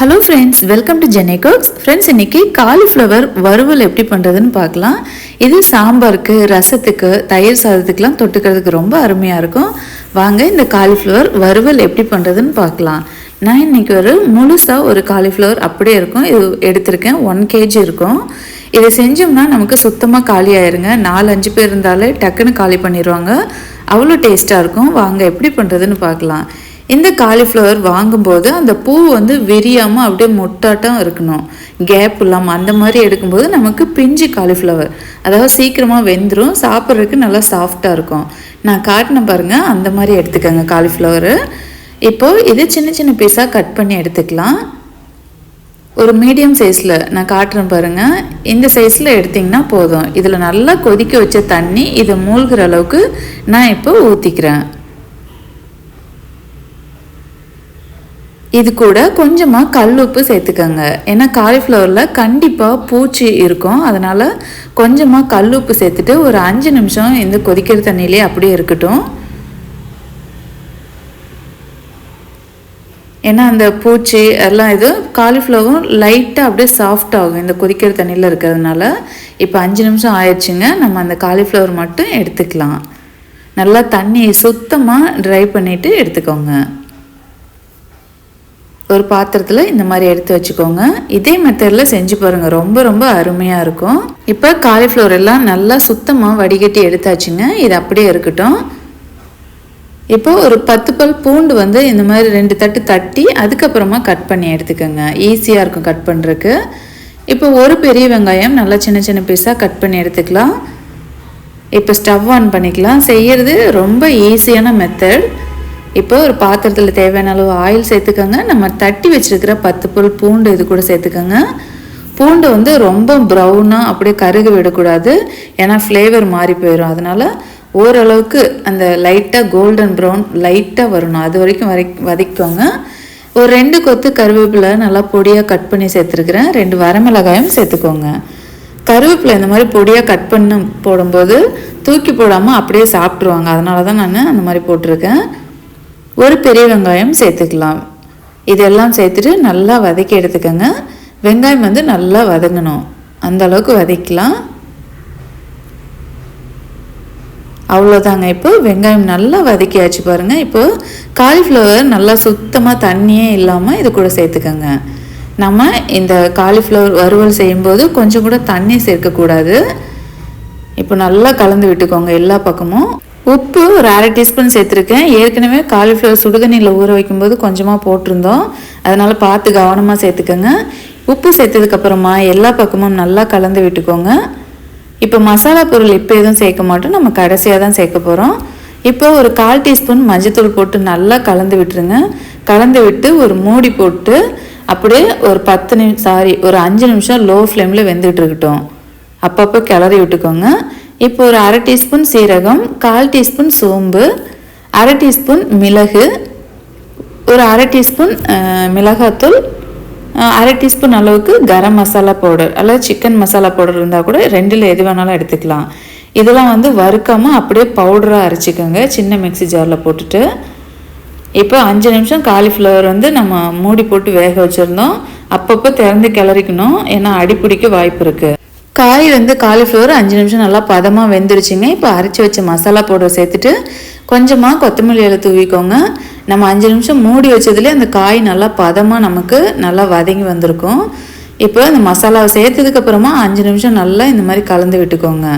Hello friends welcome to ஜென்னை cooks friends இன்னைக்கு cauliflower வறுவல் எப்படி பண்ணுறதுன்னு பார்க்கலாம். இது சாம்பாருக்கு ரசத்துக்கு தயிர் சாதத்துக்குலாம் தொட்டுக்கிறதுக்கு ரொம்ப அருமையாக இருக்கும். வாங்க இந்த காலிஃப்ளவர் வறுவல் எப்படி பண்ணுறதுன்னு பார்க்கலாம். நான் இன்னைக்கு ஒரு முழுசாக ஒரு காலிஃப்ளவர் அப்படியே இருக்கும். இது எடுத்திருக்கேன். ஒன் கேஜி இருக்கும். இதை செஞ்சோம்னா நமக்கு சுத்தமாக காலி ஆயிருங்க. நாலு அஞ்சு பேர் இருந்தாலே டக்குன்னு காலி பண்ணிடுவாங்க அவ்வளோ டேஸ்ட்டாக இருக்கும். வாங்க எப்படி பண்ணுறதுன்னு பார்க்கலாம். இந்த காலிஃப்ளவர் வாங்கும்போது அந்த பூ வந்து விரியாமல் அப்படியே மொட்டாட்டம் இருக்கணும். கேப் இல்லாமல் அந்த மாதிரி எடுக்கும்போது நமக்கு பிஞ்சு காலிஃப்ளவர் அதாவது சீக்கிரமாக வெந்துடும் சாப்பிட்றதுக்கு நல்லா சாஃப்டாக இருக்கும். நான் காட்டின பாருங்கள் அந்த மாதிரி எடுத்துக்கோங்க காலிஃப்ளவரு இப்போது இது சின்ன சின்ன பீஸாக கட் பண்ணி எடுத்துக்கலாம். ஒரு மீடியம் சைஸில் நான் காட்டுறேன் பாருங்கள் இந்த சைஸில் எடுத்திங்கன்னா போதும். இதில் நல்லா கொதிக்க வச்ச தண்ணி இதை மூழ்கிற அளவுக்கு நான் இப்போ ஊற்றிக்கிறேன் இது கூட கொஞ்சமாக கல் உப்பு சேர்த்துக்கோங்க. ஏன்னா காலிஃப்ளவரில் கண்டிப்பாக பூச்சி இருக்கும். அதனால் கொஞ்சமாக கல் உப்பு சேர்த்துட்டு ஒரு அஞ்சு நிமிஷம் இந்த கொதிக்கிற தண்ணியிலே அப்படியே இருக்கட்டும். ஏன்னா அந்த பூச்சி எல்லாம் இது காலிஃப்ளவரும் லைட்டாக அப்படியே சாஃப்ட் ஆகும் இந்த கொதிக்கிற தண்ணியில் இருக்கிறதுனால. இப்போ அஞ்சு நிமிஷம் ஆயிடுச்சுங்க. நம்ம அந்த காலிஃப்ளவர் மட்டும் எடுத்துக்கலாம். நல்லா தண்ணியை சுத்தமாக ட்ரை பண்ணிவிட்டு எடுத்துக்கோங்க. ஒரு பாத்திரத்தில் இந்த மாதிரி எடுத்து வச்சுக்கோங்க. இதே மெத்தடில் செஞ்சு பாருங்கள் ரொம்ப ரொம்ப அருமையாக இருக்கும். இப்போ காலிஃப்ளவர் எல்லாம் நல்லா சுத்தமாக வடிகட்டி எடுத்தாச்சுங்க. இது அப்படியே இருக்கட்டும். இப்போ ஒரு பத்து பல் பூண்டு வந்து இந்த மாதிரி ரெண்டு தட்டு தட்டி அதுக்கப்புறமா கட் பண்ணி எடுத்துக்கோங்க. ஈஸியாக இருக்கும் கட் பண்ணுறதுக்கு இப்போ ஒரு பெரிய வெங்காயம் நல்லா சின்ன சின்ன பீஸாக கட் பண்ணி எடுத்துக்கலாம். இப்போ ஸ்டவ் ஆன் பண்ணிக்கலாம். செய்கிறது ரொம்ப ஈஸியான மெத்தட் இப்போ ஒரு பாத்திரத்தில் தேவையான அளவு ஆயில் சேர்த்துக்கோங்க. நம்ம தட்டி வச்சுருக்கிற பத்து பொருள் பூண்டு இது கூட சேர்த்துக்கோங்க. பூண்டு வந்து ரொம்ப ப்ரௌனாக அப்படியே கருகு விடக்கூடாது. ஏன்னா ஃப்ளேவர் மாறி போயிடும் அதனால் ஓரளவுக்கு அந்த லைட்டாக கோல்டன் ப்ரௌன் லைட்டாக வரணும் அது வரைக்கும் வரை வதக்கிக்கோங்க. ஒரு ரெண்டு கொத்து கருவேப்பிலை நல்லா பொடியாக கட் பண்ணி சேர்த்துருக்குறேன். ரெண்டு வரமிளகாயும் சேர்த்துக்கோங்க. கருவேப்பிலை இந்த மாதிரி பொடியாக கட் பண்ணி போடும்போது தூக்கி போடாமல் அப்படியே சாப்பிட்ருவாங்க அதனால தான் நான் அந்த மாதிரி போட்டிருக்கேன். ஒரு பெரிய வெங்காயம் சேர்த்துக்கலாம். இதெல்லாம் சேர்த்துட்டு நல்லா வதக்கி எடுத்துக்கோங்க. வெங்காயம் வந்து நல்லா வதங்கணும். அந்த அளவுக்கு வதக்கலாம் அவ்வளோதாங்க இப்போ. வெங்காயம் நல்லா வதக்கியாச்சு பாருங்கள் இப்போது காலிஃப்ளவர் நல்லா சுத்தமாக தண்ணியே இல்லாமல் இது கூட சேர்த்துக்கோங்க. நம்ம இந்த காலிஃப்ளவர் வறுவல் செய்யும்போது கொஞ்சம் கூட தண்ணி சேர்க்கக்கூடாது. இப்போ நல்லா கலந்து விட்டுக்கோங்க எல்லா பக்கமும். உப்பு ஒரு அரை டீஸ்பூன் சேர்த்துருக்கேன். ஏற்கனவே காலிஃப்ளவர் சுடுதண்ணியில் ஊற வைக்கும்போது கொஞ்சமாக போட்டிருந்தோம். அதனால் பார்த்து கவனமாக சேர்த்துக்கோங்க. உப்பு சேர்த்ததுக்கப்புறமா எல்லா பக்கமும் நல்லா கலந்து விட்டுக்கோங்க. இப்போ மசாலா பொருள் இப்போ எதுவும் சேர்க்க மாட்டோம். நம்ம கடைசியாக தான் சேர்க்க போகிறோம் இப்போ ஒரு கால் டீஸ்பூன் மஞ்சத்தூள் போட்டு நல்லா கலந்து விட்டுருங்க. கலந்து விட்டு ஒரு மூடி போட்டு அப்படியே ஒரு பத்து நிமிஷம் சாரி ஒரு அஞ்சு நிமிஷம் லோ ஃப்ளேமில் வெந்துகிட்டு இருக்கட்டும். அப்பப்போ கிளறி விட்டுக்கோங்க. இப்போ ஒரு அரை டீஸ்பூன் சீரகம் கால் டீஸ்பூன் சோம்பு அரை டீஸ்பூன் மிளகு ஒரு அரை டீஸ்பூன் மிளகாத்தூள் அரை டீஸ்பூன் அளவுக்கு கரம் மசாலா பவுடர் அல்லது சிக்கன் மசாலா பவுடர் இருந்தால் கூட ரெண்டில் எது வேணாலும் எடுத்துக்கலாம். இதெல்லாம் வந்து வறுக்காமல் அப்படியே பவுடராக அரைச்சிக்கோங்க. சின்ன மிக்சி ஜாரில் போட்டுட்டு. இப்போ அஞ்சு நிமிஷம் காலிஃப்ளவர் வந்து நம்ம மூடி போட்டு வேக வச்சுருந்தோம். அப்பப்போ திறந்து கிளறிக்கணும். ஏன்னா அடிப்பிடிக்க வாய்ப்பு இருக்குது காய் வந்து காலிஃப்ளவர் அஞ்சு நிமிஷம் நல்லா பதமாக வெந்துருச்சுங்க. இப்போ அரைச்சி வச்ச மசாலா பவுடர் சேர்த்துட்டு கொஞ்சமாக கொத்தமல்லி இலை தூவிக்கோங்க. நம்ம அஞ்சு நிமிஷம் மூடி வச்சதுலேயே அந்த காய் நல்லா பதமாக நமக்கு நல்லா வதங்கி வந்திருக்கும். இப்போ இந்த மசாலாவை சேர்த்ததுக்கப்புறமா அஞ்சு நிமிஷம் நல்லா இந்த மாதிரி கலந்து விட்டுக்கோங்க.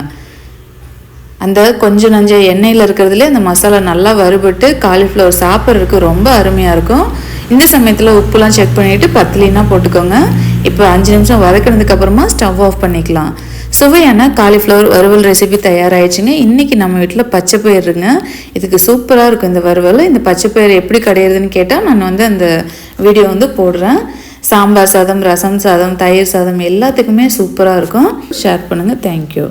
அந்த கொஞ்சம் நஞ்ச எண்ணெயில் இருக்கிறதுலே அந்த மசாலா நல்லா வறுபட்டு காலிஃப்ளவர் சாப்பிட்றதுக்கு ரொம்ப அருமையாக இருக்கும். இந்த சமயத்தில் உப்புலாம் செக் பண்ணிவிட்டு பத்திலினா போட்டுக்கோங்க. இப்போ அஞ்சு நிமிஷம் வதக்கினதுக்கு அப்புறமா ஸ்டவ் ஆஃப் பண்ணிக்கலாம். சுவையான காலிஃப்ளவர் வறுவல் ரெசிபி தயாராகிடுச்சுங்க இன்றைக்கி நம்ம வீட்டில் பச்சை பயிறுங்க இதுக்கு சூப்பராக இருக்கும் இந்த வறுவல். இந்த பச்சை பயிர் எப்படி கிடையிறதுன்னு கேட்டால் நான் வந்து அந்த வீடியோ வந்து போடுறேன். சாம்பார் சாதம் ரசம் சாதம் தயிர் சாதம் எல்லாத்துக்குமே சூப்பராக இருக்கும். ஷேர் பண்ணுங்கள் தேங்க்யூ